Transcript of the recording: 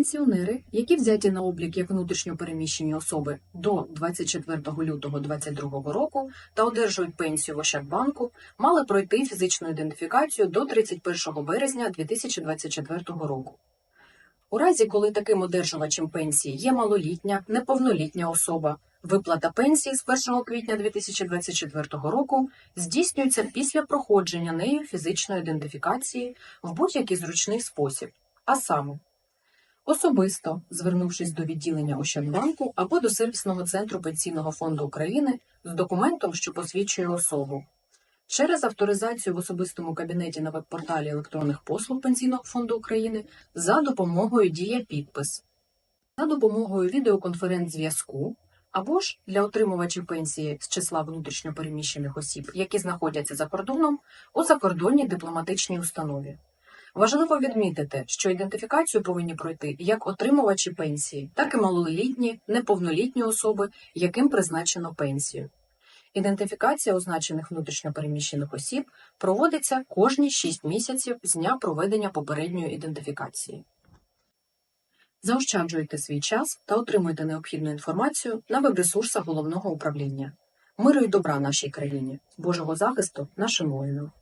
Пенсіонери, які взяті на облік як внутрішньо переміщені особи до 24 лютого 2022 року та одержують пенсію в Ощадбанку, мали пройти фізичну ідентифікацію до 31 березня 2024 року. У разі, коли таким одержувачем пенсії є малолітня, неповнолітня особа, виплата пенсії з 1 квітня 2024 року здійснюється після проходження нею фізичної ідентифікації в будь-який зручний спосіб, а саме особисто звернувшись до відділення Ощадбанку або до сервісного центру Пенсійного фонду України з документом, що посвідчує особу, через авторизацію в особистому кабінеті на веб-порталі електронних послуг Пенсійного фонду України за допомогою Дія підпис, за допомогою відеоконференц-зв'язку або ж для отримувачів пенсії з числа внутрішньопереміщених осіб, які знаходяться за кордоном у закордонній дипломатичній установі. Важливо відмітити, що ідентифікацію повинні пройти як отримувачі пенсії, так і малолітні, неповнолітні особи, яким призначено пенсію. Ідентифікація означених внутрішньопереміщених осіб проводиться кожні 6 місяців з дня проведення попередньої ідентифікації. Заощаджуйте свій час та отримуйте необхідну інформацію на веб-ресурсах головного управління. Миру і добра нашій країні, Божого захисту нашим воїнам.